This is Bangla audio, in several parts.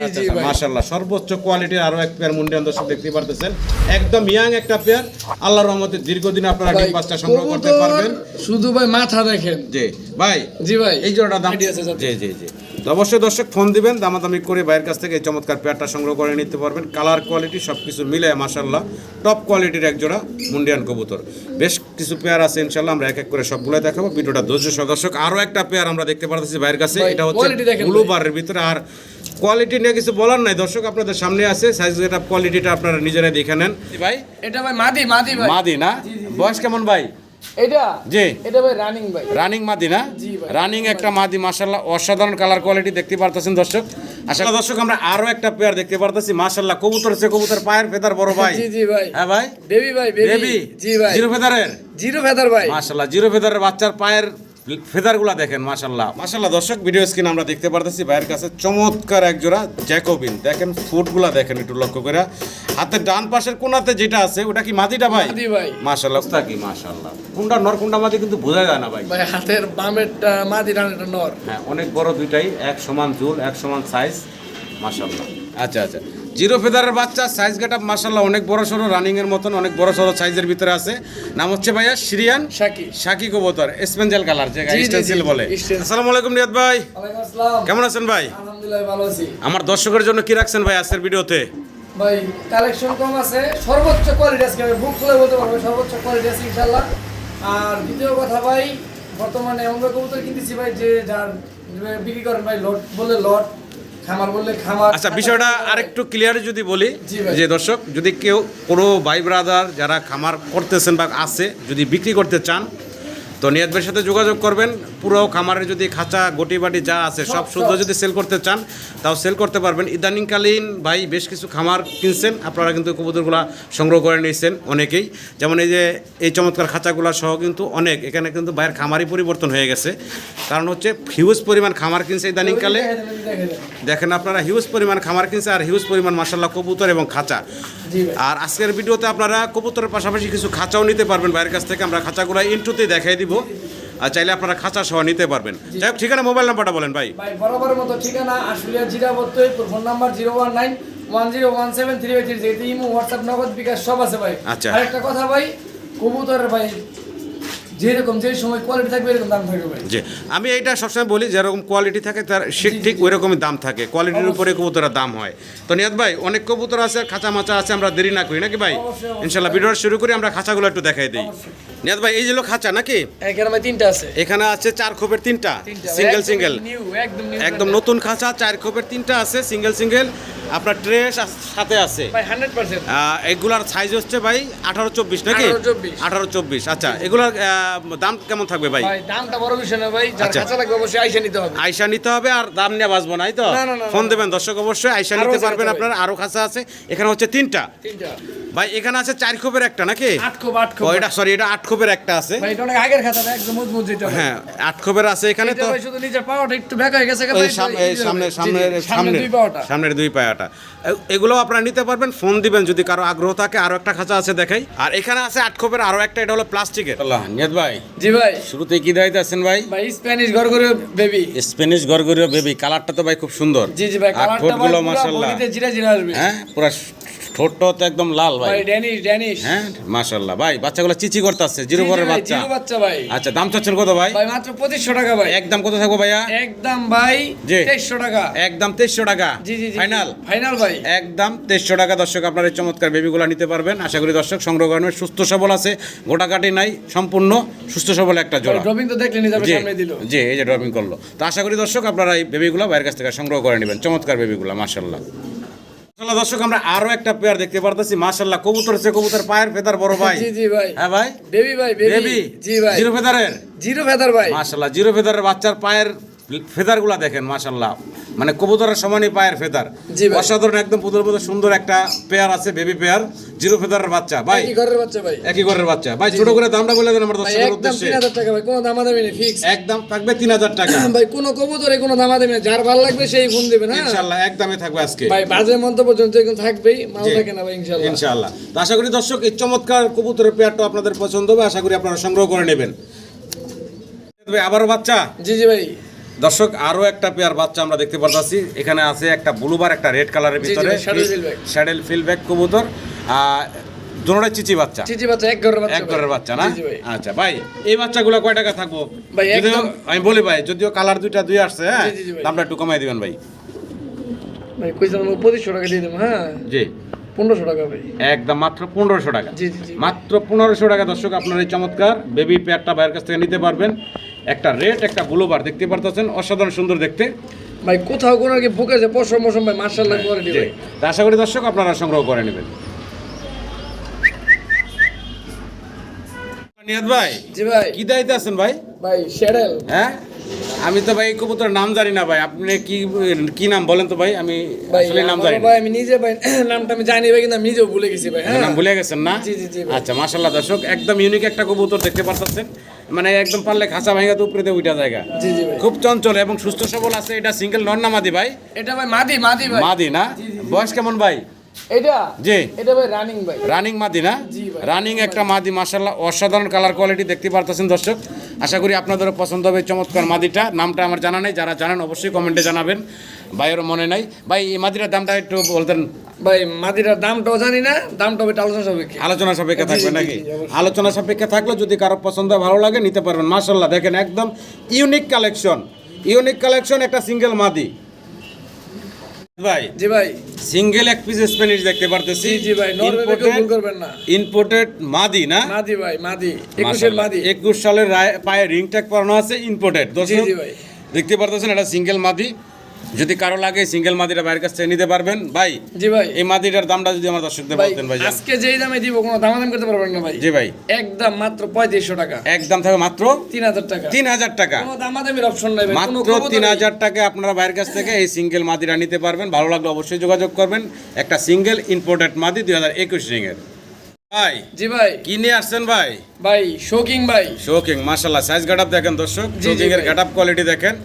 জি মাশাল্লাহ সর্বোচ্চ কোয়ালিটির আরও এক পেয়ার মুন্ডিয়ান দর্শক দেখতে পারতেছেন। একদম ইয়াং একটা পেয়ার আল্লাহর রহমতে দীর্ঘদিন আপনারা ডিম বাচ্চা সংগ্রহ করতে পারবেন। শুধু ভাই মাথা দেখেন। জি ভাই জি ভাই এই জোড়াটা দাম জি জি জি। অবশ্যই দর্শক ফোন দিবেন দামাদামি করে ভাইয়ের কাছ থেকে এই চমৎকার পেয়ারটা সংগ্রহ করে নিতে পারবেন। কালার কোয়ালিটি সব কিছু মিলে মাসাল্লাহ টপ কোয়ালিটির এক জোড়া মুন্ডিয়ান কবুতর। বেশ কিছু পেয়ার আছে ইনশাল্লাহ আমরা এক এক করে সবগুলো দেখাবো। ভিডিওটা ধৈর্য আরও একটা পেয়ার আমরা দেখতে পারতেছি ভাইয়ের কাছে। এটা হচ্ছে ব্লু বারের ভিতরে। আর কোয়ালিটি নিয়ে কিছু বলার নাই। দর্শক আপনাদের সামনে আছে সাইজ এটা কোয়ালিটিটা আপনারা নিজেরাই দেখে নেন। ভাই। এটা ভাই মাদি মাদি ভাই। মাদি না? বয়স কেমন ভাই? এটা? জি। এটা ভাই রানিং ভাই। রানিং মাদি না? রানিং একটা মাদি অসাধারণ কালার কোয়ালিটি দেখতে পারতেছেন দর্শক। আসলে দর্শক আমরা আরও একটা পেয়ার দেখতে পারতেছি। মাশাল্লাহ কবুতর সে কবুতর পায়ের ফেদার বড় ভাই। জি জি ভাই। হ্যাঁ ভাই? বেবি ভাই বেবি বেবি জি ভাই। জিরো ফেদারের জিরো ফেদার ভাই। জিরো ফেদারের বাচ্চার পায়ের ফেদারগুলা দেখেন মাশাল্লাহ মাশাল্লাহ দর্শক ভিডিও স্ক্রিন আমরা দেখতে পারতেছি। ভাইয়ের কাছে চমৎকার এক জোড়া জ্যাকোবিন। দেখেন ফুটগুলা দেখেন একটু লক্ষ্য করে হাতের ডান পাশের কোনাতে যেটা আছে ওটা কি মাদিটা ভাই? মাশাল্লাহ ওটা কি মাশাল্লাহ কোনটা নর কোনটা মাদি কিন্তু বোঝা যায় না ভাই। ভাই হাতের বামেরটা মাদি ডানেরটা নর। হ্যাঁ অনেক বড় দুইটাই এক সমান চুল এক সমান সাইজ মাশাল্লাহ আচ্ছা আচ্ছা। জিরো ফেদারের বাচ্চা সাইজ গেট আপ মাশাল্লাহ অনেক বড় সড়ো রানিং এর মতন অনেক বড় সড়ো সাইজের ভিতরে আছে। নাম হচ্ছে ভাইয়া সিরিয়ান শাকি। শাকি কবুতর স্পেঞ্জেল কালার যে স্টেন্সিল বলে। আসসালামু আলাইকুম রিয়াদ ভাই। কেমন আছেন ভাই? আলহামদুলিল্লাহ ভালো আছি। আমার দর্শকের জন্য কি রাখছেন ভাই আজকের ভিডিওতে? ভাই কালেকশন কম আছে সর্বোচ্চ কোয়ালিটি আজকে আমি বুক খুলে বলতে পারব সর্বোচ্চ কোয়ালিটি আছে ইনশাল্লাহ আর দ্বিতীয় কথা ভাই বর্তমানে এমন কবুতর কিনতেছি ভাই যে যার বিক্রি করেন ভাই লট বলে লট খামার বললে খামার। আচ্ছা বিষয়টা আরেকটু ক্লিয়ার যদি বলি যে দর্শক যদি কেউ কোনো ভাই ব্রাদার যারা খামার করতেছেন বা আছে যদি বিক্রি করতে চান তো নিয়াদ ভাইয়ের সাথে যোগাযোগ করবেন। পুরো খামারে যদি খাঁচা গটি বাটি যা আছে সব সব, শুদ্ধ যদি সেল করতে চান তাও সেল করতে পারবেন। ইদানিংকালীন ভাই বেশ কিছু খামার কিনছেন আপনারা কিন্তু কবুতরগুলা সংগ্রহ করে নিয়েছেন অনেকেই। যেমন এই যে এই চমৎকার খাঁচাগুলা সহ কিন্তু অনেক। এখানে কিন্তু ভাইয়ের খামারই পরিবর্তন হয়ে গেছে। কারণ হচ্ছে হিউজ পরিমাণ খামার কিনছে ইদানিংকালে। দেখেন আপনারা হিউজ পরিমাণ খামার কিনছে আর হিউজ পরিমাণ মাসাল্লাহ কবুতর এবং খাঁচা। আর আজকের ভিডিওতে আপনারা কবুতরের পাশাপাশি কিছু খাঁচাও নিতে পারবেন। বাইরের কাছ থেকে আমরা খাঁচাগুলো ইন্টুতেই দেখাই দিব। আর চাইলে আপনারা খাঁচা সহ নিতে পারবেন। যাই হোক ঠিকানা মোবাইল নাম্বারটা বলেন ভাই। ভাই বরাবরের মতো ঠিকানা Ashulia জিরাবত্তই phone number zero one nine one zero one seven three three যেহেতু ইমো হোয়াটসঅ্যাপ নগদ বিকাশ সব আছে ভাই। আচ্ছা। আরেকটা কথা ভাই কবুতর ভাই যেরকম যে সময় কোয়ালিটি থাকবে এরকম দাম থাকবে জি আমি এইটা সবসময় বলি যেরকম কোয়ালিটি থাকে তার ঠিক ঠিক ওই রকমই দাম থাকে। কোয়ালিটির উপরে কবুতরের দাম হয়। তো নিয়াদ ভাই অনেক কবুতর আছে খাঁচা মাচা আছে আমরা দেরি না করি নাকি ভাই। ইনশাল্লাহ ভিডিওটা শুরু করি আমরা খাঁচাগুলো একটু দেখাই দিই। নিয়াদ ভাই এই যে খাঁচা নাকি? এখানে তিনটা আছে। এখানে আছে চার খোপের তিনটা। সিঙ্গেল সিঙ্গেল একদম নতুন খাঁচা চার খোপের তিনটা আছে সিঙ্গেল সিঙ্গেল আপনার ট্রেস সাথে আছে। এগুলার সাইজ হচ্ছে ভাই আঠারো চব্বিশ নাকি? আঠারো চব্বিশ। আচ্ছা এগুলার দাম কেমন থাকবে ভাই? ভাই দামটা বড় বিষয় না ভাই আচ্ছা। কাঁচা লাগবে অবশ্যই আইসা নিতে হবে। আইসা নিতে হবে আর দাম নিয়ে বাঁচবো নাই তো? ফোন দেবেন দর্শক অবশ্যই আইসা নিতে পারবেন আপনার আরও খাঁচা আছে। এখানে হচ্ছে তিনটা। তিনটা। ভাই এখানে আছে চার খোপের একটা নাকি? আট খোপ আট খোপ। এটা সরি এটা আট খোপের একটা আছে। ভাই এটা অনেক আগের খাতা না একদম মজবুত যেটা। হ্যাঁ আট খোপের আছে এখানে তো। শুধু নিজের পাওয়াটা একটু ব্যাক হয়ে গেছে ওই সাম- এই সামনে সামনে দুই পাওয়াটা। সামনের দুই পায়াটা এগুলো আপনারা নিতে পারবেন ফোন দিবেন যদি কারও আগ্রহ থাকে আরও একটা খাঁচা আছে দেখাই। আর এখানে আছে আট খোপের আরও একটা এটা হলো প্লাস্টিকের। আল্লাহ নিয়ত ভাই। জি ভাই। শুরুতে কি দাইতে আছেন ভাই? ভাই স্প্যানিশ গরগরে বেবি স্প্যানিশ গরগরীয় বেবি কালারটা তো ভাই খুব সুন্দর। জি জি ভাই কালারটা ভাই পুরো মাশাআল্লাহ। জিরা জিরা আসবে। হ্যাঁ পুরো ঠোঁটটা তো একদম লাল ভাই। ভাই ড্যানিশ ড্যানিশ। হ্যাঁ মাশাআল্লাহ ভাই বাচ্চাগুলো চিচি করতে আসছে জিরো বাচ্চা। জিরো বাচ্চা ভাই। আচ্ছা দাম চাচ্ছেন কত ভাই? ভাই মাত্র টাকা ভাই। একদম কত থাকব ভাইয়া? একদম ভাই টাকা। একদম টাকা। জি জি জি ফাইনাল? ফাইনাল ভাই। একদম টাকা। দর্শক আপনার এই চমৎকার বেবিগুলো নিতে পারবেন। আশা করি দর্শক সংগ্রহ করেন সুস্থ সবল আছে গোটাকাটি নাই সম্পূর্ণ সুস্থ সবল একটা জোড়া। ড্রপিং তো দেখলেনি যাবে জি। সামনে দিল। জি এই যে ড্রপিং করল। তো আশা করি দর্শক আপনারা এই বেবিগুলো বাইরের কাছ থেকে সংগ্রহ করে নেবেন। চমৎকার বেবিগুলো মাশাল্লাহ। মাশাল্লাহ দর্শক আমরা আরও একটা পেয়ার দেখতে পারতেছি। মাশাল্লাহ কবুতর সে কবুতর পায়ের ফেদার বড় ভাই। জি জি ভাই। হ্যাঁ ভাই? বেবি ভাই বেবি। জি ভাই। জিরো ফেদারের? জিরো ফেদার ভাই। মাশাল্লাহ জিরো ফেদারের বাচ্চার পায়ের ফেদারগুলা দেখেন মাশাল্লাহ মানে কবুতরের সমানই পায়ের ফেদার। অসাধারণ একদম পুতুল পুতুল সুন্দর একটা পেয়ার আছে বেবি পেয়ার জিরো ফেদারের বাচ্চা। ভাই কি ঘরের বাচ্চা ভাই। একই ঘরের বাচ্চা। ভাই ছোট করে দামটা বলে দেন আমার একদম উদ্দেশ্যে। তিন হাজার টাকা ভাই কোনো দামাদামি নেই ফিক্স একদম থাকবে তিন হাজার টাকা। ভাই কোনো কবুতরে কোনো দামাদামি নেই যার ভালো লাগবে সেই ফোন দেবে না। ইনশাল্লাহ একদমই থাকবে আজকে। ভাই বাজে মন্তব্য পর্যন্ত এখন থাকবেই মাল থাকে না ভাই ইনশাল্লাহ ইনশাআল্লাহ। তো আশা করি দর্শক এই চমৎকার কবুতরের পেয়ারটা আপনাদের পছন্দ হবে আশা করি আপনারা সংগ্রহ করে নেবেন। ভাই, আবারও বাচ্চা। জি জি ভাই। দর্শক আরও একটা পেয়ার বাচ্চা আমরা দেখতে পাচ্ছি এখানে আছে একটা ব্লুবার একটা রেড কালারের ভিতরে। শ্যাডেল ফিলব্যাক কবুতর। আর দুটোটা চিচি বাচ্চা। চিচি বাচ্চা এক ঘরের বাচ্চা এক ঘরের বাচ্চা না। আচ্ছা ভাই এই বাচ্চাগুলো কয় টাকা থাকব? ভাই, একদম- আমি বলি ভাই যদিও কালার দুইটা দুই আসছে হ্যাঁ। দামটা একটু কমাই দিবেন ভাই। ভাই কইছিলাম পঁচিশশো টাকা দিয়ে দেবো হ্যাঁ? জি। পনেরোশো টাকা ভাই। একদম মাত্র পনেরোশো টাকা। মাত্র পনেরোশো টাকা দর্শক আপনার এই চমৎকার বেবি পেয়ারটা ভাইয়ের কাছ থেকে নিতে পারবেন। একটা রেড একটা ব্লুবার দেখতে পারতেছেন? অসাধারণ সুন্দর দেখতে। ভাই কোথাও কোনো কি বুকে যে পশম মশম ভাই মার্শাল্লাহ করে দিবে। তা আশা করি দর্শক আপনারা সংগ্রহ করে নেবেন। নিয়াদ ভাই জি ভাই। কি দায়িত্বে আছেন ভাই? ভাই শেডেল হ্যাঁ? আমি তো ভাই কবুতরের নাম জানি না ভাই। আপনি কি কি নাম বলেন তো ভাই? আমি আসলে নাম জানি ভাই আমি নিজে ভাই নামটা আমি জানি ভাই কিন্তু আমি নিজেও ভুলে গেছি ভাই হ্যাঁ নাম ভুলে গেছেন না? জি, জি, জি আচ্ছা মাশাল্লাহ দর্শক একদম ইউনিক একটা কবুতর দেখতে পারতেছেন। মানে একদম পারলে খাঁচা ভাঙা তো উপরে উঠা জায়গা। জি জি ভাই। খুব চঞ্চল এবং সুস্থ সবল আছে। এটা সিঙ্গেল নন না মাদি ভাই? এটা ভাই মাদি মাদি ভাই। মাদি না। বয়স কেমন ভাই? এটা? জি। এটা ভাই রানিং ভাই রানিং মাদি না? রানিং একটা মাদি অসাধারণ কালার কোয়ালিটি দেখতে পারতেছেন দর্শক। আশা করি আপনাদেরও পছন্দ হবে চমৎকার মাদিটা। নামটা আমার জানা নেই যারা জানেন অবশ্যই কমেন্টে জানাবেন। ভাইয়েরও মনে নাই। ভাই এই মাদিটার দামটা একটু বলতেন। ভাই মাদিটার দামটাও জানি না দামটা আলোচনা সাপেক্ষে। আলোচনা সাপেক্ষে থাকবে নাকি? আলোচনা সাপেক্ষে থাকলে যদি কারও পছন্দ ভালো লাগে নিতে পারবেন। মাশাল্লাহ দেখেন একদম ইউনিক কালেকশন ইউনিক কালেকশন একটা সিঙ্গেল মাদি। ভাই জি ভাই। সিঙ্গেল এক পিস স্প্যানিশ দেখতে পারতেছি। জি ভাই নরওয়ে ভুল করবেন না। ইম্পোর্টেড মাদি না? মাদি ভাই মাদি 21 এর মাদি। একুশ সালের পায়ে রিং ট্যাগ পরানো আছে ইম্পোর্টেড দর্শক জি ভাই। দেখতে পারতেছেন এটা সিঙ্গেল মাদি। যদি কারও লাগে সিঙ্গেল মাদিটা বাইরের কাছ থেকে নিতে পারবেন। ভাই জি ভাই। এই মাদিটার দামটা যদি আমার দর্শকদের বলতেন ভাই আজকে যেই দামে দিব কোনো দামাদাম করতে পারবেন না ভাই। জি ভাই। একদম মাত্র পঁয়ত্রিশশো টাকা। একদম থাকবে মাত্র তিন হাজার টাকা। তিন হাজার টাকা। কোনো দামাদামির অপশন নাই ভাই মাত্র কবুতরই- তিন হাজার টাকা আপনারা বাইরের কাছ থেকে এই সিঙ্গেল মাদিটা নিতে পারবেন। ভালো লাগলে অবশ্যই যোগাযোগ করবেন। একটা সিঙ্গেল ইম্পোর্টেড মাদি দুই হাজার একুশ রিংয়ের। ভাই জি ভাই। কি নিয়ে আসছেন ভাই? ভাই শোকিং ভাই। শোকিং মাশাল্লাহ সাইজ গাটাপ দেখেন দর্শক। শোকিং এর ভাই। কোয়ালিটি দেখেন।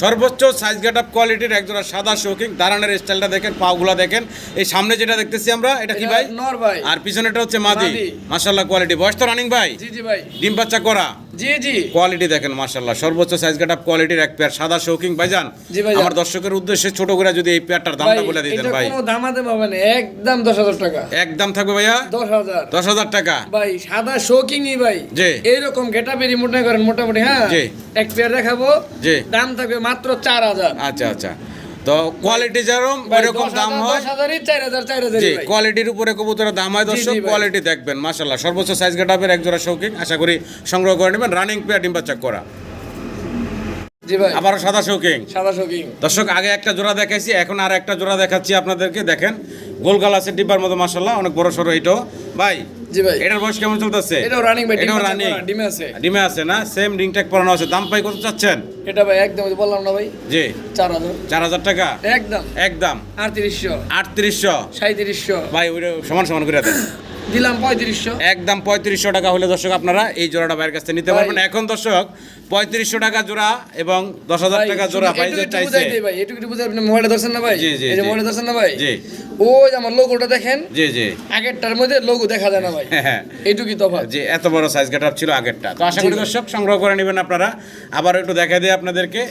সর্বোচ্চ সাইজ গাটাপ কোয়ালিটির একজোড়া সাদা শোকিং দাঁড়ানোর স্টাইলটা দেখেন পাগুলা দেখেন। এই সামনে যেটা দেখতেছি আমরা এটা কি ভাই? নর ভাই। আর পিছনেটা হচ্ছে মাদি। মাশাল্লাহ কোয়ালিটি বয়স তো রানিং ভাই? জি জি ভাই। ডিম বাচ্চা করা। জি জি। কোয়ালিটি দেখেন সর্বোচ্চ সাইজ গাটাপ কোয়ালিটির এক পেয়ার সাদা শৌকিং ভাইজান। জি আমার দর্শকের উদ্দেশ্যে ছোট করে যদি এই পেয়ারটার দামটা বলে দিতেন ভাই। কোনো দামাদাম হবে না। একদম দশ হাজার টাকা। একদম থাকবে ভাইয়া? দশ হাজার। দশ হাজার টাকা। ভাই সাদা শোকিংই ভাই। জি। এইরকম গেটা বেরি মোটা করেন মোটামুটি হ্যাঁ? জি। এক পেয়ার দেখাবো। জি। দাম থাকবে মাত্র চার হাজার। আচ্ছা আচ্ছা। তো কোয়ালিটি যেরকম ওইরকম দাম হয়। জি কোয়ালিটির উপরে কবুতরের দাম হয়। দর্শক কোয়ালিটি দেখবেন মাশাল্লাহ সর্বোচ্চ সাইজ গাটাপের এক জোড়া শৌকিং আশা করি সংগ্রহ করে নেবেন। রানিং পেয়ার ডিম বাচ্চা করা। আবারও সাদা শৌকিং সাদা শোকিং দর্শক আগে একটা জোড়া দেখাইছি এখন আর একটা জোড়া দেখাচ্ছি আপনাদেরকে। দেখেন গোল গালাসের ডিব্বার মতো মাশাল্লাহ অনেক বড় সড়ো এটাও ভাই জি ভাই। এটার বয়স কেমন চলতেছে? এটাও রানিং ভাই এটাও রানিং ডিমে আছে। ডিমে আছে না? সেম রিং ট্যাগ পরানো আছে। দাম পাই কত চাচ্ছেন? এটা ভাই একদম বললাম না ভাই। জি। চার হাজার। চার হাজার টাকা? একদম। একদম। আটত্রিশশো। আটত্রিশশো? সাঁত্রিশশো ভাই ওইটা সমান সমান করে দেন। দিলাম পঁয়ত্রিশশো। একদম পঁয়ত্রিশশো টাকা হলে দর্শক আপনারা এই জোড়াটা বাইরের কাছ নিতে পারবেন। এখন দর্শক পঁয়ত্রিশশো টাকা জোড়া এবং দশ হাজার টাকা জোড়া ভাই যে চাইছে। ভাই এটুকু বুঝাই আপনি মোবাইলটা ধরছেন না ভাই? জি, জি, যে ধরছেন না ভাই? জি। ওই আমার লোগোটা দেখেন? জি জি। আগেরটার মধ্যে লোগো দেখা যায় না ভাই। হ্যাঁ। এইটুকুই তফাৎ। যে এত বড় সাইজ গেটআপ ছিল আগেরটা। তো আশা করি দর্শক সংগ্রহ করে নেবেন আপনারা। আবার একটু দেখা দিই আপনাদেরকে।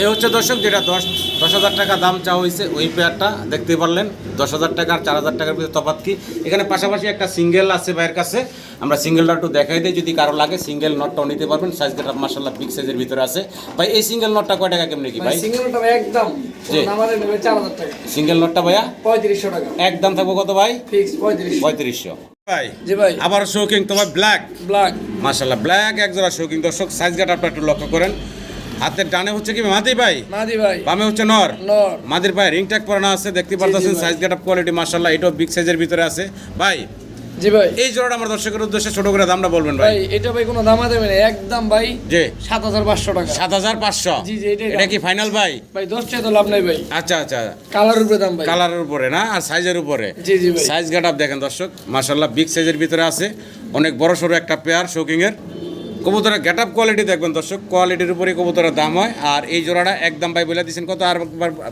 এই হচ্ছে দর্শক যেটা দশ দশ হাজার টাকা দাম চাওয়া হয়েছে ওই পেয়ারটা দেখতে পারলেন দশ হাজার টাকা আর চার হাজার টাকার ভিতরে তফাৎ কি? এখানে পাশাপাশি একটা সিঙ্গেল আছে ভাইয়ের কাছে আমরা সিঙ্গেলটা একটু দেখাই দিই যদি কারও লাগে সিঙ্গেল নটটাও নিতে পারবেন সাইজ গেটআপ মার্শাল্লাহ বিগ সাইজের ভিতরে আছে। ভাই এই সিঙ্গেল নটটা কয় টাকা কেমনি কি ভাই? একদম। সিঙ্গেল নটটা ভাইয়া? পঁয়ত্রিশশো টাকা। একদম থাকব কত ভাই? ফিক্স পঁয়ত্রিশশো। পঁয়ত্রিশশো। ভাই জি ভাই। আবার শৌকিং তোমার ব্ল্যাক ব্ল্যাক মাশাল্লাহ ব্ল্যাক এক জোড়া শৌকিং দর্শক সাইজ গাটা আপনারা একটু লক্ষ্য করেন। হাতের ডানে হচ্ছে কি মাদি ভাই? মাদি ভাই। বামে হচ্ছে নর। নর। মাদির পায়ে রিং ট্যাগ পরানো আছে দেখতে পারতেছেন ভাই। সাইজ গেট কোয়ালিটি মাশাল্লাহ এটাও বিগ সাইজের ভিতরে আছে। ভাই জি ভাই। এই জোড়াটা আমার দর্শকের উদ্দেশ্যে ছোট করে দামটা বলবেন ভাই। ভাই এটা ভাই কোনো দামা দেবে না একদম ভাই হাজার পাঁচশো টাকা। সাত হাজার পাঁচশো? জি, জি, এটাই এটা কি ফাইনাল ভাই? ভাই দশ টাকা তো লাভ নাই ভাই। আচ্ছা আচ্ছা। কালার উপরে দাম ভাই। কালারের উপরে না? আর সাইজের উপরে। জি জি ভাই। সাইজ গাট দেখেন দর্শক মাশাল্লাহ বিগ সাইজের ভিতরে আছে। অনেক বড় সড়ো একটা পেয়ার শোকিং এর কবুতরের গেট আপ কোয়ালিটি দেখবেন দর্শক কোয়ালিটির উপরে কবুতরের দাম হয়। আর এই জোড়াটা একদম ভাই বলে দিচ্ছেন কত আর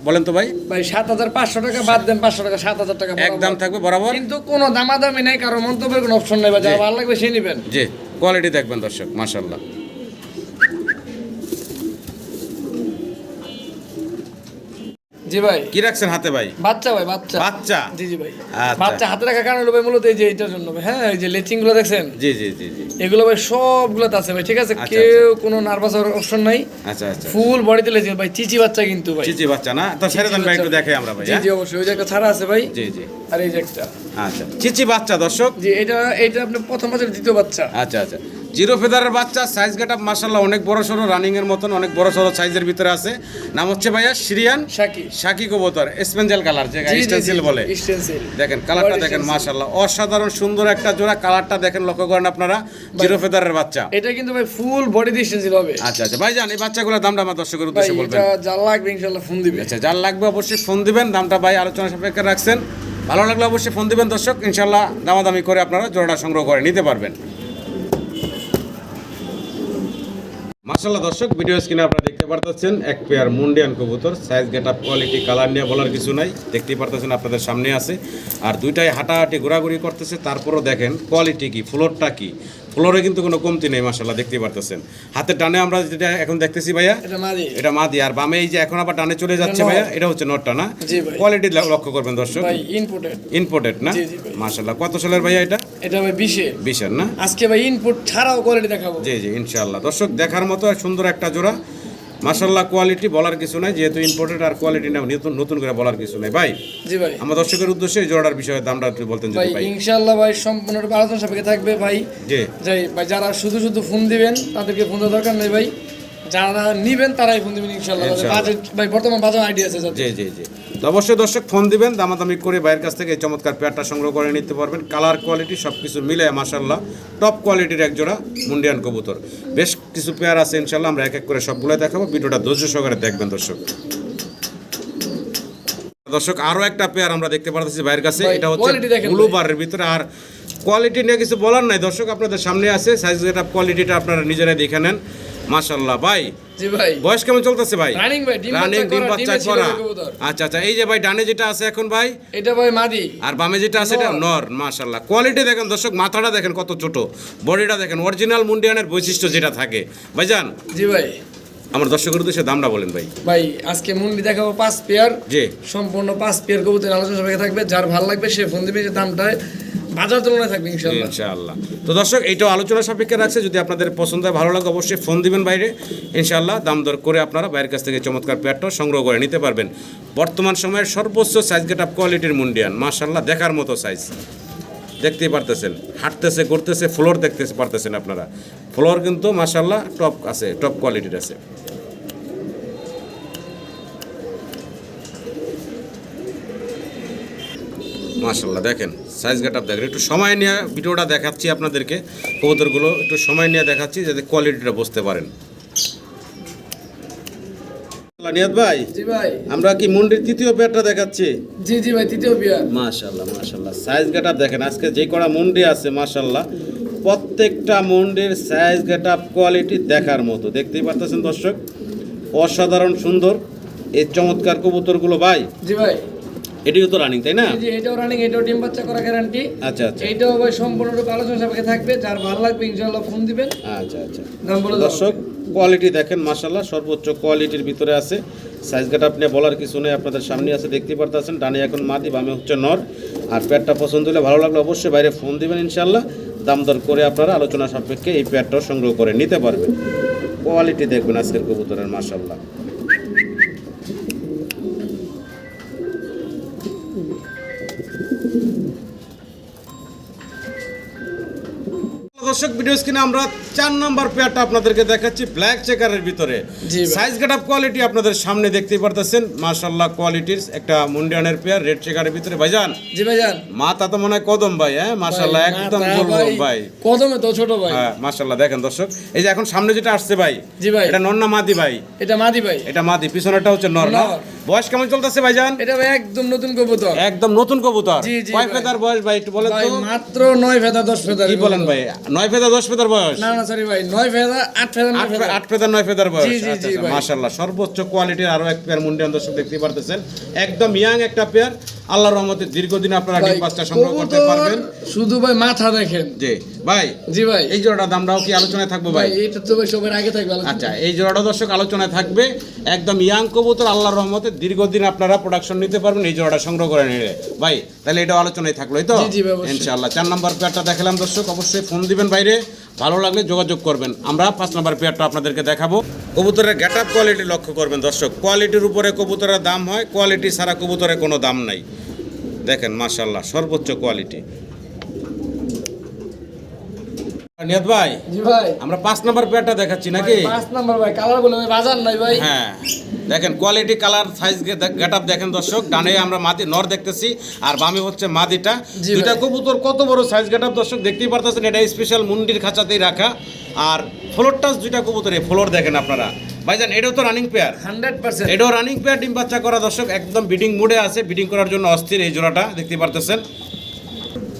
বলেন তো ভাই? ভাই সাত হাজার পাঁচশো টাকা বাদ দেন পাঁচশো টাকা সাত হাজার টাকা। একদম থাকবে বরাবর। কিন্তু কোনো দামাদামি নেই কারও মন্তব্যের কোনো অপশন নেই বা যা ভালো লাগবে সে নেবেন। জি কোয়ালিটি দেখবেন দর্শক মাশাল্লাহ জি ভাই। কি রাখছেন হাতে ভাই? বাচ্চা ভাই বাচ্চা। বাচ্চা? জি জি ভাই। আচ্ছা। বাচ্চা হাতে রাখার কারণ হলো ভাই মূলত এই যে এটার জন্য ভাই। হ্যাঁ এই যে লেচিংগুলো দেখছেন? জি জি জি জি। এগুলো ভাই সবগুলোতে আছে ভাই ঠিক আছে? আচ্ছা, কেউ কোনো নার্ভাস হওয়ার অপশন নাই। আচ্ছা আচ্ছা। ফুল বডিতে লেচিং ভাই চিচি বাচ্চা কিন্তু ভাই। চিচি বাচ্চা না? তো ছেড়ে দেন ভাই একটু দেখে আমরা ভাই জি হ্যাঁ? জি অবশ্যই। ওই যে একটা ছাড়া আছে ভাই। জি জি। আর এই যে একটা। আচ্ছা। চিচি বাচ্চা দর্শক। জি এটা এটা আপনি প্রথম বছর দ্বিতীয় বাচ্চা। আচ্ছা আচ্ছা। জিরো ফেদারের বাচ্চা সাইজ গেট আপ মাসাল্লাহ অনেক বড় সড়ো রানিং এর মতন অনেক বড় সড়ো সাইজের ভিতরে আছে। নাম হচ্ছে ভাইয়া সিরিয়ান শাকি। শাকি কবুতর স্পেঞ্জেল কালার যে স্টেন্সিল বলে। দেখেন কালারটা দেখেন। মাশাল্লাহ অসাধারণ সুন্দর একটা জোড়া কালারটা দেখেন লক্ষ্য করেন আপনারা জিরো ফেদারের বাচ্চা। এটা কিন্তু ভাই ফুল বডি স্টেন্সিল হবে। আচ্ছা আচ্ছা ভাই জান এই বাচ্চাগুলোর দামটা আমার দর্শকের উদ্দেশ্যে বলবেন। এটা যা লাগবে ইনশাআল্লাহ ফোন দিবে। আচ্ছা যার লাগবে অবশ্যই ফোন দিবেন দামটা ভাই আলোচনা সাপেক্ষে রাখছেন। ভালো লাগলে অবশ্যই ফোন দিবেন দর্শক ইনশাল্লাহ দামাদামি করে আপনারা জোড়াটা সংগ্রহ করে নিতে পারবেন। মাসাল্লাহ দর্শক ভিডিও স্ক্রিনে আপনারা দেখতে পারতেছেন, এক পেয়ার মুন্ডিয়ান কবুতর size get up quality colour নিয়ে বলার কিছু নাই, দেখতেই পারতেছেন আপনাদের সামনে আছে। আর দুইটাই হাঁটাহাঁটি, ঘোরাঘুরি করতেছে, তারপরও দেখেন কোয়ালিটি কি ফ্লোরটা কি। ফ্লোরে কিন্তু কোনো কমতি নেই মাসাল্লাহ দেখতেই পারতেছেন। হাতের টানে আমরা যেটা এখন দেখতেছি ভাইয়া এটা মাদি। আর বামে এই যে এখন আবার টানে চলে যাচ্ছে। ভাইয়া এটা হচ্ছে নটটা না? কোয়ালিটি লক্ষ্য করবেন দর্শক। ইনপোর্টেড না। মাশাল্লাহ কত সালের ভাইয়া এটা? এটা ভাই বিশে। বিশের না? আজকে ভাই ইনপুট ছাড়াও কোয়ালিটি দেখাবো। জি জি ইনশাল্লাহ দর্শক দেখার মতো সুন্দর একটা জোড়া। মাশাল্লাহ কোয়ালিটি বলার কিছু নাই যেহেতু ইম্পোর্টেড আর কোয়ালিটি না নতুন নতুন করে বলার কিছু নাই। ভাই জি ভাই। আমার দর্শকের উদ্দেশ্যে এই জোড়ার বিষয়ে দামটা একটু বলতেন ভাই যদি ভাই ইনশাআল্লাহ ভাই সম্পূর্ণ আলোচনা সাপেক্ষে থাকবে ভাই। জি। যাই ভাই যারা শুধু শুধু ফোন দিবেন তাদেরকে ফোন দেওয়ার দরকার নেই ভাই। যারা নিবেন তারাই ফোন দিবেন ইনশাআল্লাহ। বাজেট ভাই বর্তমান বাজার আইডিয়া আছে জি জি জি। তো অবশ্যই দর্শক ফোন দিবেন দামাদামি করে বাইরের কাছ থেকে এই চমৎকার পেয়ারটা সংগ্রহ করে নিতে পারবেন। কালার কোয়ালিটি সব কিছু মিলে মাসাল্লাহ টপ কোয়ালিটির এক জোড়া মুন্ডিয়ান কবুতর। বেশ কিছু পেয়ার আছে ইনশাল্লাহ আমরা এক এক করে সবগুলো দেখাবো। ভিডিওটা ধৈর্য সহকারে দেখবেন দর্শক। দর্শক আরও একটা পেয়ার আমরা দেখতে পারতেছি বাইরের কাছে এটা হচ্ছে ব্লু বারের ভিতরে। আর কোয়ালিটি নিয়ে কিছু বলার নাই দর্শক আপনাদের সামনে আছে সাইজ এটা কোয়ালিটিটা আপনারা নিজেরাই দেখে নেন। মাশাল্লাহ ভাই জি ভাই। বয়স কেমন চলতেছে ভাই? রানিং ভাই ডিম রানিং বাচ্চা ডিম বাচ্চা করা। আচ্ছা আচ্ছা এই যে ভাই ডানে যেটা আছে এখন ভাই? এটা ভাই মাদি। আর বামে যেটা আছে এটা নর। কোয়ালিটি দেখেন দর্শক মাথাটা দেখেন কত ছোট। বডিটা দেখেন অরিজিনাল মুন্ডিয়ানের বৈশিষ্ট্য যেটা থাকে। ভাইজান জি ভাই। আমার দর্শকের উদ্দেশ্যে দামটা বলেন ভাই। ভাই আজকে মুন্ডি দেখাবো পাঁচ পেয়ার জি। সম্পূর্ণ পাঁচ পেয়ার কবুতর আলোচনা সাপেক্ষে থাকবে। যার ভালো লাগবে সে ফোন দিবে যে দামটা বাজার তুলনায় থাকবে, ইনশাআল্লাহ। তো দর্শক, এইটাও আলোচনা সাপেক্ষে রাখছে। যদি আপনাদের পছন্দ ভালো লাগে, অবশ্যই ফোন দিবেন বাইরে। ইনশাআল্লাহ, দাম দর করে আপনারা বাইরের কাছ থেকে চমৎকার পেয়ারটাও সংগ্রহ করে নিতে পারবেন। বর্তমান সময়ের সর্বোচ্চ সাইজ গেট আপ কোয়ালিটির মুন্ডিয়ান। মাশাল্লাহ দেখার মতো সাইজ দেখতেই পারতেছেন, হাঁটতেছে করতেছে ফ্লোর দেখতে পারতেছেন আপনারা। ফ্লোর কিন্তু মাশাল্লাহ টপ আছে টপ কোয়ালিটির আছে। মাশাল্লাহ দেখেন সাইজ গেট আপ দেখেন। একটু সময় নিয়ে ভিডিওটা দেখাচ্ছি আপনাদেরকে। কবুতরগুলো একটু সময় নিয়ে দেখাচ্ছি যাতে কোয়ালিটিটা বুঝতে পারেন। নিয়াদ ভাই? জি ভাই। আমরা কি মুন্ডির তৃতীয় পেয়ারটা দেখাচ্ছি? জি জি ভাই তৃতীয় পেয়ার মাশাল্লাহ মাশাল্লাহ সাইজ গেট আপ দেখেন আজকে যে কটা মুন্ডি আছে মাশাল্লাহ প্রত্যেকটা মুন্ডির সাইজ গেট আপ কোয়ালিটি দেখার মতো। দেখতেই পারতেছেন দর্শক? অসাধারণ সুন্দর। এই চমৎকার কবুতরগুলো ভাই। জি ভাই। এটিও তো রানিং তাই না? এই যে এটাও রানিং এটাও ডিম বাচ্চা করা গ্যারান্টি আচ্ছা আচ্ছা। এইটাও ভাই সম্পূর্ণরূপে আলোচনা সাপেক্ষে থাকবে যার ভালো লাগবে ইনশাআল্লাহ ফোন দিবেন। আচ্ছা আচ্ছা। দাম বলে দর্শক কোয়ালিটি দেখেন মাশাল্লাহ সর্বোচ্চ কোয়ালিটির ভিতরে আছে। সাইজ গাটা আপনি বলার কিছু নেই আপনাদের সামনে আছে দেখতে পারতেছেন। ডানে এখন মাদি বামে হচ্ছে নর। আর প্যাডটা পছন্দ হলে ভালো লাগলে অবশ্যই বাইরে ফোন দিবেন ইনশাল্লাহ দাম দর করে আপনারা আলোচনা সাপেক্ষে এই প্যাডটাও সংগ্রহ করে নিতে পারবেন। কোয়ালিটি দেখবেন আজকের কবুতরের মাশাল্লাহ ভিডিও স্ক্রিনে আমরা চার নম্বর পেয়ারটা আপনাদেরকে দেখাচ্ছি ব্ল্যাক চেকারের ভিতরে। সাইজ গেট আপ কোয়ালিটি আপনাদের সামনে দেখতেই পারতেছেন। মাশাল্লাহ কোয়ালিটির একটা মুন্ডিয়ানের পেয়ার রেড চেকারের ভিতরে। ভাইজান জি ভাই যান মাথা তো মনে হয় কদম ভাই হ্যাঁ? মাশাল্লাহ ভাই, একদম বলব ভাই। কদমে তো ছোট ভাই। হ্যাঁ মাশাল্লাহ দেখেন দর্শক। এই যে এখন সামনে যেটা আসছে ভাই জি ভাই। এটা নন্না মাদি ভাই? এটা মাদি ভাই। এটা মাদি পিছনেরটা হচ্ছে নর না? নর। বয়স কেমন চলতেছে ভাইজান? এটা ভাই একদম নতুন কবুতর। একদম নতুন কবুতর। কয় ফেদার বয়স ভাই একটু বলেন তো? মাত্র নয় ফেদা দশ ফেদা কি বলেন ভাই? নয় ফেদার দশ ফেদার বয়স? না না সরি ভাই নয় ফেদা আট ফেদা নয় আট ফেদা। ফে- আট ফেদার নয় ফেদার বয়স। জি, জি, আচ্ছা, আচ্ছা, সর্বোচ্চ কোয়ালিটির আরও এক পেয়ার মুন্ডিয়ান দর্শক দেখতে পারতেছেন। একদম ইয়াং একটা পেয়ার আল্লাহর রহমতে দীর্ঘদিন আপনারা ডিম বাচ্চা সংগ্রহ করতে পারবেন। শুধু ভাই মাথা দেখেন। জি ভাই জি ভাই। এই জোড়াটার দামটাও কি আলোচনায় থাকবে ভাই? এটা তো ভাই সবার আগে থাকবে আচ্ছা এই জোড়াটা দর্শক আলোচনায় থাকবে। একদম ইয়াং কবুতর আল্লাহর রহমতে দীর্ঘদিন আপনারা প্রোডাকশন নিতে পারবেন এই জোড়াটা সংগ্রহ করে নিলে। ভাই তাহলে এটা আলোচনায় থাকল এই তো? ইনশাআল্লাহ চার নম্বর পেয়ারটা দেখালাম দর্শক অবশ্যই ফোন দিবেন বাইরে। ভালো লাগলে যোগাযোগ করবেন। আমরা পাঁচ নম্বর পেয়ারটা আপনাদেরকে দেখাবো। কবুতরের গেট আপ কোয়ালিটি লক্ষ্য করবেন দর্শক। কোয়ালিটির উপরে কবুতরের দাম হয় কোয়ালিটি ছাড়া কবুতরের কোনো দাম নাই। দেখেন মাশাল্লাহ সর্বোচ্চ কোয়ালিটি ভাই আমরা পাঁচ নম্বর পেয়ারটা দেখাচ্ছি নাকি? পাঁচ নাম্বার ভাই কালার বলে বাজার নাই ভাই। হ্যাঁ দেখেন quality colour size get up দেখেন দর্শক ডানে আমরা মাদি নর দেখতেছি আর বামে হচ্ছে মাদিটা। জি দুইটা কবুতর কত বড় সাইজ গেট আপ দর্শক দেখতেই পারতেছেন এটা স্পেশাল মুন্ডির খাঁচাতেই রাখা। আর দুইটা কবুতর ফ্লোর দেখেন আপনারা। ভাইজান এটাও তো রানিং পেয়ার হান্ড্রেড পার্সেন্ট। এটাও রানিং পেয়ার ডিম বাচ্চা করা দর্শক একদম বিডিং মুডে আছে। বিডিং করার জন্য অস্থির এই জোড়াটা দেখতে পারতেছেন।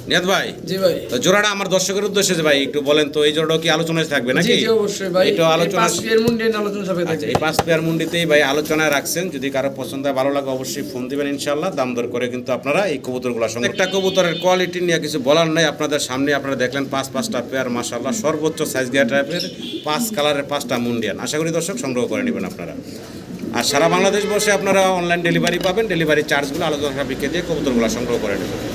নিয়াদ ভাই? জি ভাই। তো জোড়াটা আমার দর্শকের উদ্দেশ্যে ভাই একটু বলেন তো এই জোড়াটা কি আলোচনায় থাকবে নাকি? জি অবশ্যই ভাই। এটা আলোচনা এর মুন্ডে আলোচনা সবাই আচ্ছা থাকবে। এই পাঁচ পেয়ার মুন্ডিতেই ভাই আলোচনায় রাখছেন। যদি কারও পছন্দ হয় ভালো লাগে অবশ্যই ফোন দিবেন ইনশাল্লাহ দাম দর করে কিন্তু আপনারা এই কবুতরগুলো সঙ্গে একটা কবুতরের কোয়ালিটি নিয়ে কিছু বলার নাই। আপনাদের সামনে আপনারা দেখলেন পাঁচ পাঁচটা পেয়ার মাসাল্লাহ সর্বোচ্চ সাইজ গিয়া টাইপের পাঁচ কালারের পাঁচটা মুন্ডিয়ান। আশা করি দর্শক সংগ্রহ করে নেবেন আপনারা। আর সারা বাংলাদেশ বসে আপনারা অনলাইন ডেলিভারি পাবেন। ডেলিভারি চার্জগুলো আলোচনা সাপেক্ষে দিয়ে কবুতরগুলো সংগ্রহ করে নেবেন।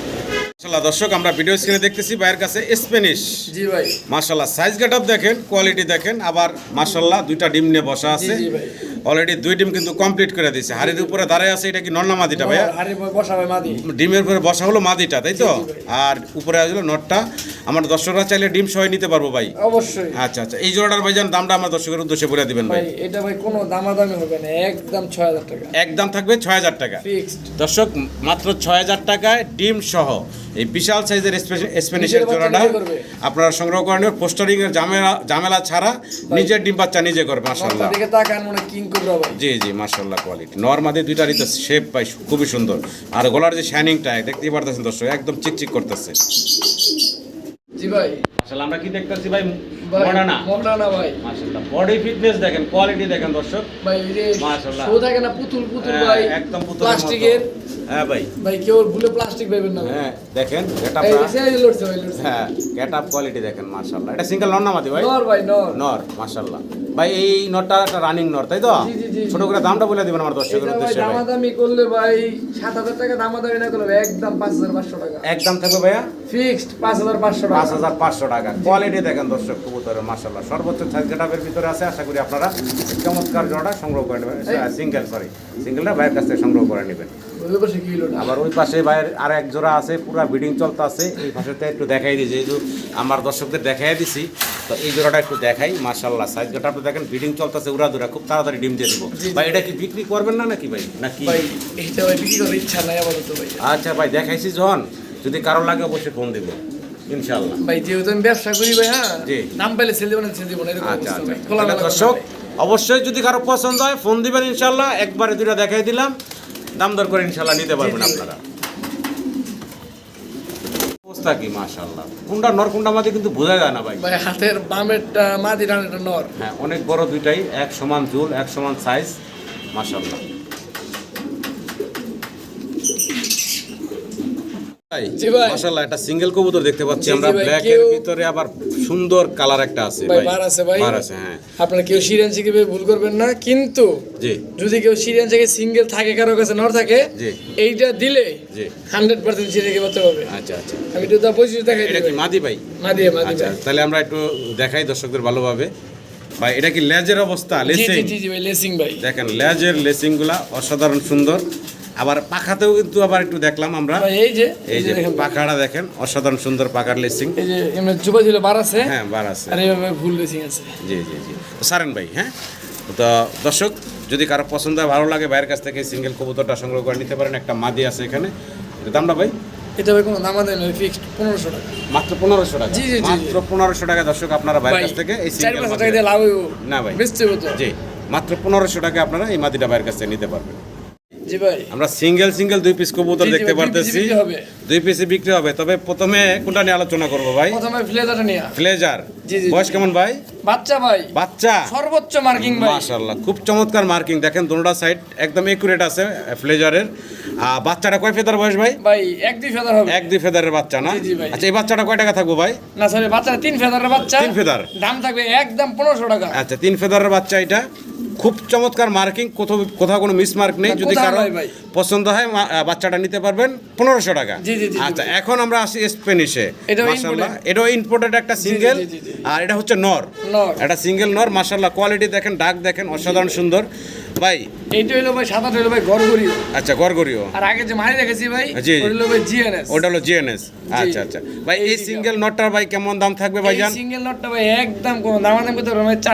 মাশাল্লাহ দর্শক আমরা ভিডিও স্ক্রিনে দেখতেছি ভাইয়ের কাছে স্প্যানিশ জি ভাই। মাশাল্লাহ সাইজ গেট আপ দেখেন কোয়ালিটি দেখেন আবার মাশাল্লাহ দুইটা ডিম নিয়ে বসা আছে। অলরেডি দুই ডিম কিন্তু কমপ্লিট করে দিয়েছে হাড়ির উপরে দাঁড়ায় আছে এটা কি নর্না মাদিটা ভাই ডিমের উপরে বসা হলো মাদিটা তাই তো? আর উপরে আসলো নটটা আমার দর্শকরা চাইলে ডিম সহ নিতে পারব ভাই। অবশ্যই। আচ্ছা আচ্ছা এই জোড়াটার ভাইজান দামটা আমার দর্শকের উদ্দেশ্যে বলে দিবেন ভাই। এটা ভাই কোনো দামাদামি হবে না একদম ছয় হাজার টাকা। একদম থাকবে ছয় হাজার টাকা। দর্শক মাত্র ছয় হাজার টাকায় ডিম সহ। এই বিশাল সাইজের স্প্যানিশের জোড়াটা আপনারা সংগ্রহ করে নেবেন পোস্টারিং এর ঝামেলা ঝামেলা ছাড়া নিজের ডিম বাচ্চা নিজে করবে মনে ভাই। জি জি মাসাল্লাহ কোয়ালিটি নর্মাদি দুইটারই তো শেপ পাই খুবই সুন্দর। আর গলার যে শাইনিংটা দেখতেই পারতেছেন দর্শক একদম চিকচিক করতেছে। জি ভাই। আসলে আমরা কি দেখতেছি ভাই? মডানা মডানা ভাই। মাসাল্লাহ বডি ফিটনেস দেখেন কোয়ালিটি দেখেন দর্শক। ভাই এই যে মাশাআল্লাহ। শো থাকে না পুতুল পুতুল হ্যাঁ, ভাই একদম পুতুলের প্লাস্টিকের। হ্যাঁ ভাই। ভাই কেউ ভুলে প্লাস্টিক পাইবেন না হ্যাঁ দেখেন লড়ছে হ্যাঁ গেট আপ কোয়ালিটি দেখেন মাশাল্লাহ এটা সিঙ্গেল নর নামাতি ভাই? নর ভাই নর। নর মাশাল্লাহ ভাই এই নরটা একটা রানিং নর তাই তো? ছোট করে দামটা বলে দিবেন আমার দর্শকের উদ্দেশ্যে ভাই। দামাদামি করলে ভাই সাত হাজার টাকা দামাদামি না করলে একদম পাঁচ হাজার পাঁচশো টাকা। একদম থাকবে ভাইয়া? ফিক্সড পাঁচ হাজার পাঁচশো পাঁচ টাকা হাজার পাঁচশো টাকা। কোয়ালিটি দেখেন দর্শক কবুতরের মাশাল্লাহ সর্বোচ্চ সাইজ গেটাপের ভিতরে আছে আশা করি আপনারা চমৎকার জোড়া সংগ্রহ করে নেবেন। সিঙ্গেল সরি সিঙ্গেলটা ভাইয়ের কাছ থেকে সংগ্রহ করে নেবেন। আবার ওই পাশে ভাইয়ের আর এক জোড়া আছে পুরো বিডিং চলতে আছে এই পাশেতে একটু দেখাই দিই যেহেতু আমার দর্শকদের দেখাই দিছি তো এই জোড়াটা একটু দেখাই মাশাল্লাহ সাইজ গেটা আপনি দেখেন বিডিং চলতেছে উড়া দুরা খুব তাড়াতাড়ি ডিম দিয়ে দিব। ভাই এটা কি বিক্রি করবেন না নাকি ভাই? নাকি? ভাই এইটা ভাই বিক্রি করার ইচ্ছা নাই আপাতত ভাই। আচ্ছা ভাই দেখাইছি যখন যদি কারও লাগে অবশ্যই ফোন দিব ইনশাল্লাহ ভাই যেহেতু আমি ব্যবসা করি ভাই হ্যাঁ। নাম পেলে ছেলে দেবো না সেল দেবো না এরকম আচ্ছা। আচ্ছা দর্শক অবশ্যই যদি কারও পছন্দ হয় ফোন দিবেন ইনশাল্লাহ একবারে দুইটা দেখাই দিলাম। দাম দর করে ইনশাল্লাহ নিতে পারবেন। আপনারা। অবস্থা কি মাশাল্লাহ কোনটা নর কোনটা মাঝে কিন্তু বোঝা যায় না ভাই। ভাই হাতের বামেরটা মাদি ডানেরটা নর। হ্যাঁ অনেক বড় দুইটাই এক সমান জুল এক সমান সাইজ মাশাল্লাহ ভাই। মাশাল্লাহ একটা সিঙ্গেল কবুতর দেখতে পাচ্ছি জি, জি আমরা। ব্ল্যাক এর ভিতরে আবার সুন্দর কালার একটা আছে ভাই বার আছে ভাই। বার আছে হ্যাঁ। আপনারা কেউ সিরিয়ান শিখবে ভুল করবেন না কিন্তু জি। যদি কেউ সিরিয়ান থেকে সিঙ্গেল থাকে কারও কাছে নর থাকে জি। এইটা দিলে জি। হান্ড্রেড পার্সেন্ট সিরিয়াকে বাঁচতে পারবে। আচ্ছা আচ্ছা। আমি তো তা বৈশিষ্ট্য দেখাই এটা কি মাদি ভাই? মাদি মাদি আচ্ছা তাহলে আমরা একটু দেখাই দর্শকদের ভালোভাবে। ভাই এটা কি লেজের অবস্থা লেসিং জি জি জি ভাই লেসিং ভাই। দেখেন লেজের লেসিংগুলা অসাধারণ সুন্দর। আবার পাখাতেও কিন্তু আবার একটু দেখলাম আমরা। এই যে এই যে দেখেন পাখাটা দেখেন অসাধারণ সুন্দর পাখার লেসিং এই যে এমনি যুবা ছিল বার আছে? হ্যাঁ বার আছে। আর এইভাবে ফুল লেসিং আছে। জি জি জি। তো সারেন ভাই হ্যাঁ? তো দর্শক যদি কারও পছন্দ হয় ভালো লাগে বাইরের কাছ থেকে সিঙ্গেল কবুতরটা সংগ্রহ করে নিতে পারেন একটা মাদি আছে এখানে। দামটা ভাই? এটা ভাই কোনো দাম নয় ফিক্সড পনেরোশো টাকা। মাত্র পনেরোশো টাকা? জি, জি। মাত্র পনেরোশো টাকা দর্শক আপনারা বাইরের কাছ থেকে এই সিঙ্গেল টাকা দিয়ে লাভ না ভাই। বেচতে হতো জি মাত্র পনেরোশো টাকা আপনারা এই মাদিটা বাইরের কাছ থেকে নিতে পারবেন। জি ভাই। আমরা সিঙ্গেল সিঙ্গেল দুই পিস কবুতর দেখতে পারতেছি। দুই পিসে বিক্রি হবে। তবে প্রথমে কোনটা নিয়ে আলোচনা করব ভাই? প্রথমে ফ্লেজারটা নিয়ে। ফ্লেজার বয়স কেমন ভাই? বাচ্চা ভাই। বাচ্চা? সর্বোচ্চ মার্কিং ভাই। মাশাআল্লাহ খুব চমৎকার মার্কিং দেখেন দোনোটা সাইড একদম একুরেট আছে ফ্লেজারের আর বাচ্চাটা কয় ফেদার বয়স ভাই? ভাই এক দুই ফেদার হবে। এক দুই ফেদারের বাচ্চা না। আচ্ছা এই বাচ্চাটা কয় টাকা থাকব ভাই? না সরি বাচ্চা তিন ফেদারের বাচ্চা। তিন ফেদার। দাম থাকবে একদম পনেরোশো টাকা। আচ্ছা তিন ফেদারের বাচ্চা এটা। খুব চমৎকার মার্কিং কোথাও কোথাও কোনো মিস মার্ক নেই যদি কারও পছন্দ হয় বাচ্চাটা নিতে পারবেন পনেরোশো টাকা। আচ্ছা এখন আমরা আসি স্পেনিশে। এটাও এটাও ইম্পোর্টেড একটা সিঙ্গেল। আর এটা হচ্ছে নর। একটা এটা সিঙ্গেল নর মার্শাল্লাহ কোয়ালিটি দেখেন ডাক দেখেন অসাধারণ সুন্দর। ভাই। এইটা হলো ভাই সাদা হলো ভাই গড়গড়িও। আচ্ছা গরগরিও আর আগে যে মারি রেখেছি ভাই জি, জি। হলো ভাই জিএনএস ওটা হলো জিএনএস আচ্ছা আচ্ছা। ভাই এই সিঙ্গেল নটটার ভাই কেমন দাম থাকবে ভাইজান? সিঙ্গেল নটটা ভাই একদম কোন দাম করতে কত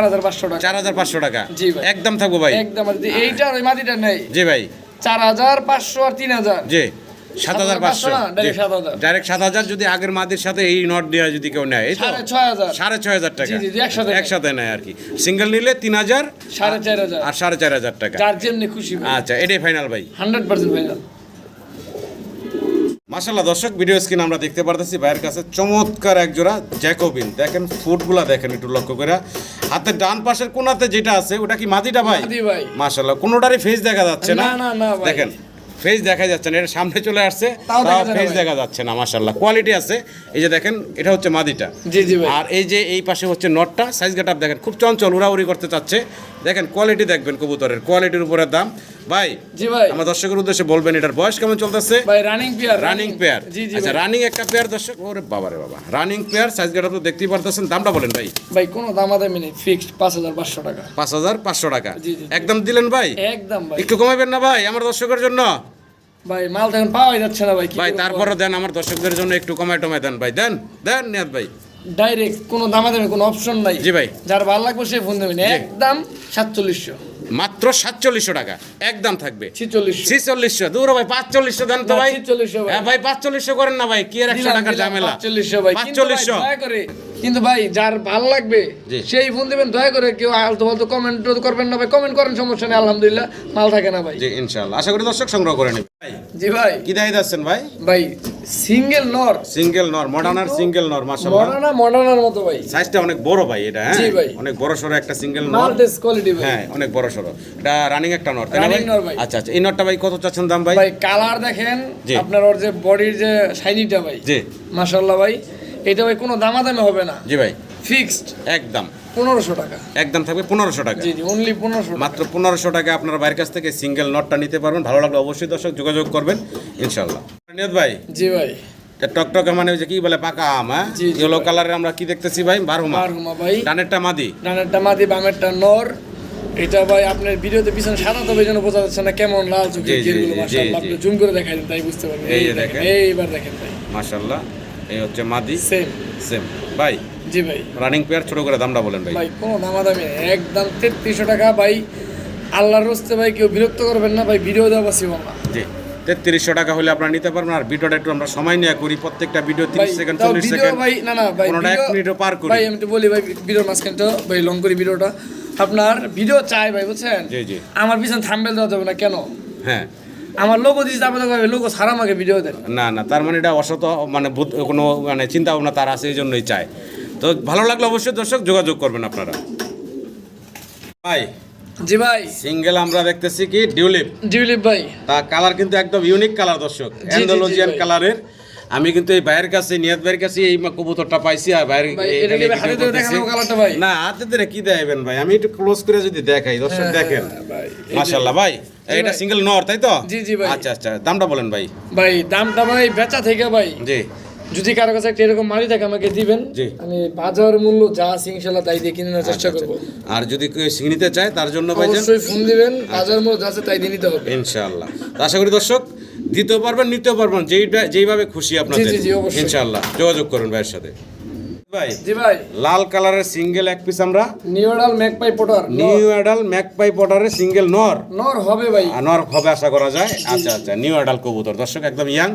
হাজার পাঁচশো টাকা। চার হাজার পাঁচশো টাকা? জি ভাই। একদম থাকব ভাই। একদম এইটা আর ওই মাটিটা নেই জি ভাই। চার হাজার পাঁচশো আর তিন হাজার। জি। সাত হাজার পাঁচশো। না, direct 7,000 ডাইরেক্ট সাত হাজার যদি আগের মাদের সাথে এই নট দেওয়া যদি কেউ নেয় এই তো সাড়ে ছয় হাজার। টাকা। একসাথে নেয়। আর কি। সিঙ্গেল নিলে তিন হাজার সাড়ে চার হাজার। আর সাড়ে চার হাজার টাকা। খুশি আচ্ছা এটাই ফাইনাল ভাই। হান্ড্রেড পার্সেন্ট ফাইনাল মাসাল্লাহ দর্শক ভিডিও স্ক্রিন আমরা দেখতে পারতেছি ভাইয়ের কাছে। চমৎকার এক জোড়া জ্যাকোবিন। দেখেন ফুটগুলা দেখেন একটু লক্ষ্য করে। হাতের ডান পাশের কোনাতে যেটা আছে ওটা কি মাদিটা ভাই। মাসাল্লাহ কোনোটারই ফেস দেখা যাচ্ছে না। দেখেন ফেস দেখা যাচ্ছে না এটা সামনে চলে আসছে তাও ফেস। দেখা যাচ্ছে না মাসাল্লাহ কোয়ালিটি আছে এই যে দেখেন এটা হচ্ছে মাদিটা। জি জি ভাই। আর এই যে এই পাশে হচ্ছে নটটা সাইজ গেট দেখেন খুব চঞ্চল উড়াউড়ি করতে চাচ্ছে। দেখেন কোয়ালিটি দেখবেন কবুতরের কোয়ালিটির উপরে দাম। ভাই জি ভাই। আমার দর্শকের উদ্দেশ্যে বলবেন এটার বয়স কেমন চলতেছে? ভাই রানিং পেয়ার রানিং পেয়ার জি জি আচ্ছা রানিং একটা পেয়ার দর্শক ওরে বাবা রে বাবা। রানিং পেয়ার সাইজ গেট তো দেখতেই পারতেছেন। দামটা বলেন ভাই। ভাই কোনো দামাদামি নেই। ফিক্সড পাঁচ হাজার পাঁচশো টাকা। পাঁচ হাজার পাঁচশো টাকা। জি, জি। একদম দিলেন ভাই? একদম ভাই। একটু কমাবেন না ভাই আমার দর্শকের জন্য? ভাই মাল তখন পাওয়াই যাচ্ছে না ভাই ভাই তারপরে দেন আমার দর্শকদের জন্য একটু কমায় টমায় দেন ভাই। দেন দেন নিয়াদ ভাই। ডাইরেক্ট কোনো দামা দামাদামি কোনো অপশন নাই। জি ভাই। যার ভালো লাগবে সে ফোন দেবেন। একদম সাতচল্লিশশো। মাত্র সাতচল্লিশশো টাকা। একদম থাকবে। ছিচল্লিশশো। দূর ভাই পাঁচচল্লিশশো দেন তো ভাই। ভাই। হ্যাঁ ভাই পাঁচচল্লিশশো করেন না ভাই কি আর একশো টাকার ঝামেলা? পাঁচচল্লিশশো ভাই। কিন্তু ভাই, পাঁচচল্লিশশো। কিন্তু ভাই যার ভালো লাগবে সেই ফোন দেবেন দয়া করে কেউ আলতো ফালতো কমেন্ট করবেন না ভাই। কমেন্ট করেন সমস্যা নেই আলহামদুলিল্লাহ মাল থাকে না ভাই। জি ইনশাল্লাহ আশা করি দর্শক সংগ্রহ করে নেবে। ভাই জি ভাই। কি যাচ্ছেন ভাই? ভাই সিঙ্গেল নর সিঙ্গেল নর মডার্নার সিঙ্গেল নর মাশাআল্লাহ। মডার্না মডার্নার মতো ভাই। সাইজটা অনেক বড় ভাই এটা হ্যাঁ? জি ভাই। অনেক বড় সরো একটা সিঙ্গেল নর কোয়ালিটি ভাই। হ্যাঁ অনেক বড় এটা রানিং একটা নর তাই না ভাই। আচ্ছা আচ্ছা এই নরটা ভাই কত চাচ্ছেন দাম ভাই? ভাই কালার দেখেন। আপনার ওর যে বডির যে শাইনিটা ভাই। জি। মাশাআল্লাহ ভাই এটা ভাই কোনো দামাদামি হবে না। জি ভাই। ফিক্সড একদম। পনেরোশো টাকা। একদম থাকবে পনেরোশো টাকা। জি অনলি পনেরোশো মাত্র পনেরোশো টাকা আপনার বাইরের কাছ থেকে সিঙ্গেল নটটা নিতে পারবেন। ভালো লাগলে অবশ্যই দর্শক যোগাযোগ করবেন ইনশাল্লাহ নিয়ত ভাই? জি ভাই। টকটকে মানে ওই যে কি বলে পাকা আম হ্যাঁ? ইয়েলো কালারের আমরা কি দেখতেছি ভাই? বারহুমা। বারহুমা ভাই। ডানেরটা মাদি। ডানেরটা মাদি বামেরটা নর। এটা ভাই আপনার ভিডিওতে পিছনে সাদা তবে যেন বোঝা যাচ্ছে না কেমন লাল চোখে গিরগুলো মাশাআল্লাহ আপনি জুম করে দেখাই দেন তাই বুঝতে পারবেন এই দেখেন। এইবার দেখেন ভাই। মাশাল্লাহ এই হচ্ছে মাদি। সেম সেম ভাই জি ভাই। রানিং পেয়ার ছোট করে দামটা বলেন ভাই। ভাই কোনো দামাদামি নেই একদম তেত্রিশশো টাকা ভাই। আল্লাহর রস্তে ভাই কেউ বিরক্ত করবেন না ভাই ভিডিও দেওয়া পসিবল না জি তেত্রিশশো টাকা হলে আপনারা নিতে পারবেন আর ভিডিওটা একটু আমরা সময় নিয়ে করি প্রত্যেকটা ভিডিও তিরিশ সেকেন্ড চল্লিশ সেকেন্ড ভাই না না ভাই এক মিনিটও পার করি। ভাই আমি বলি ভাই ভিডিওর মাঝখানটা ভাই লং করি ভিডিওটা। আপনার ভিডিও চাই ভাই বুঝছেন? জি, জি। আমার পিছনে থাম্বেল দেওয়া যাবে না কেন? হ্যাঁ। আমার লোগো দিয়েছে তারপরে লোগো ছাড়া আমাকে ভিডিও দেন না না তার মানে এটা অসত মানে কোনো মানে চিন্তা ভাবনা তার আছে এই জন্যই চায় তো ভালো লাগলে অবশ্যই দর্শক যোগাযোগ করবেন আপনারা। ভাই জি ভাই। সিঙ্গেল আমরা দেখতেছি কি ডিউলিপ ডিউলিপ ভাই। তা কালার কিন্তু একদম ইউনিক কালার দর্শক। অ্যান্ডোলজিয়ান কালারের আমি কিন্তু এই ভাইয়ের কাছে নিয়াত ভাইয়ের কাছে এই কবুতরটা পাইছি আর ভাইয়ের? না হাতে ধরে কি দেখাবেন ভাই? আমি একটু ক্লোজ করে যদি দেখাই দর্শক দেখেন। ভাই, মাশাআল্লাহ ভাই এটা সিঙ্গেল নর তাই তো? জি, জি ভাই। আচ্ছা আচ্ছা দামটা বলেন ভাই। ভাই দামটা ভাই বেচা থেকে ভাই। জি। যদি কারও কাছে একটা এরকম মারি থাকে আমাকে দিবেন। আমি বাজার মূল্য যা আছে ইনশাল্লাহ তাই দিয়ে কিনে নেওয়ার চেষ্টা করব। আর যদি কেউ নিতে চায় তার জন্য অবশ্যই ফোন দিবেন বাজার মূল্য যা আছে তাই দিয়ে নিতে হবে। ইনশাআল্লাহ। আশা করি দর্শক দিতেও পারবেন নিতেও পারবেন যেইটা যেইভাবে খুশি আপনাদের। ইনশাআল্লাহ। যোগাযোগ করুন ভাইয়ের সাথে। ভাই জি ভাই। লাল কালারের সিঙ্গেল এক পিস আমরা new adult magpie pouter new adult magpie পটারের single নর। নর হবে ভাই। নর হবে আশা করা যায়। আচ্ছা আচ্ছা নিউ অ্যাডাল কবুতর। দর্শক একদম ইয়াং।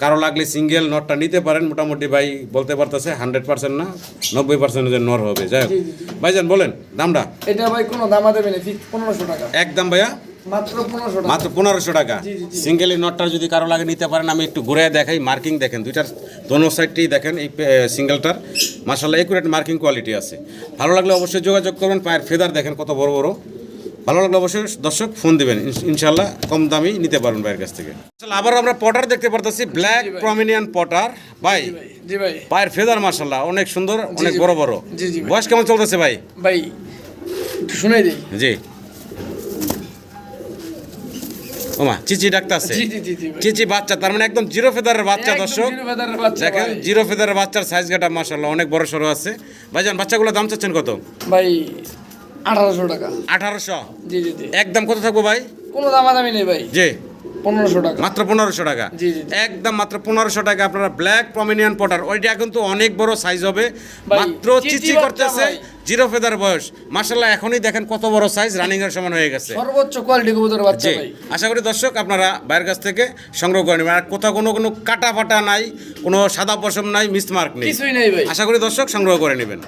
কারও লাগলে সিঙ্গেল নটটা নিতে পারেন। মোটামুটি ভাই বলতে পারতেছে হান্ড্রেড পার্সেন্ট না নব্বই পার্সেন্টের নর হবে। যাই হোক। ভাইজান বলেন দামটা? এটা ভাই কোনো দামা দেবে না ফিক্স পনেরোশো টাকা। একদম ভাইয়া? মাত্র পনেরোশো টাকা। সিঙ্গেল এই নটটা যদি কারও লাগে নিতে পারেন আমি একটু ঘুরে দেখাই মার্কিং দেখেন। দুইটার দোনো সাইডটাই দেখেন এই সিঙ্গেলটার। মার্শাল্লাহ একুরেট মার্কিং কোয়ালিটি আছে। ভালো লাগলে অবশ্যই যোগাযোগ করবেন পায়ের ফেদার দেখেন কত বড় বড়। ভালো লাগলে অবশ্যই দর্শক ফোন দিবেন ইনশাল্লাহ কম দামি নিতে পারবেন ভাইয়ের কাছ থেকে। আবার আমরা পটার দেখতে পারতেছি ব্ল্যাক প্রমিনিয়ান পটার ভাই জি ভাই পায়ের ফেদার মার্শাল্লাহ অনেক সুন্দর অনেক বড় বড়। জি জি ভাই। বয়স কেমন চলতেছে ভাই? ভাই শুনে দিই। জি। ওমা চিচি জি চিচি বাচ্চা তার মানে একদম জিরো ফেদারের বাচ্চা দর্শক। জিরো ফেদারের দেখেন জিরো ফেদারের বাচ্চার সাইজ গাটা মার্শাল্লাহ অনেক বড় সড়ো আছে। ভাইজান বাচ্চাগুলো দাম চাচ্ছেন কত? ভাই আঠারোশো টাকা। আঠারোশো? জি জি জি। একদম কত থাকব ভাই? কোনো দামাদামি নেই ভাই। জি। পনেরোশো টাকা। মাত্র পনেরোশো টাকা। একদম মাত্র পনেরোশো টাকা। আপনারা ব্ল্যাক প্রমিনিয়ান পটার ওইটা কিন্তু অনেক বড় সাইজ হবে। মাত্র চিচি করতেছে জিরো ফেদার বয়স। মার্শাল্লাহ এখনই দেখেন কত বড় সাইজ রানিং এর সমান হয়ে গেছে। সর্বোচ্চ কোয়ালিটি কবুতর বাচ্চা আশা করি দর্শক আপনারা বাইরের কাছ থেকে সংগ্রহ করে নেবেন। আর কোথাও কোনো কোনো কাটা ফাটা নাই কোনো সাদা পশম নাই মিসমার্ক নেই। কিছুই নেই ভাই। আশা করি দর্শক সংগ্রহ করে নেবেন।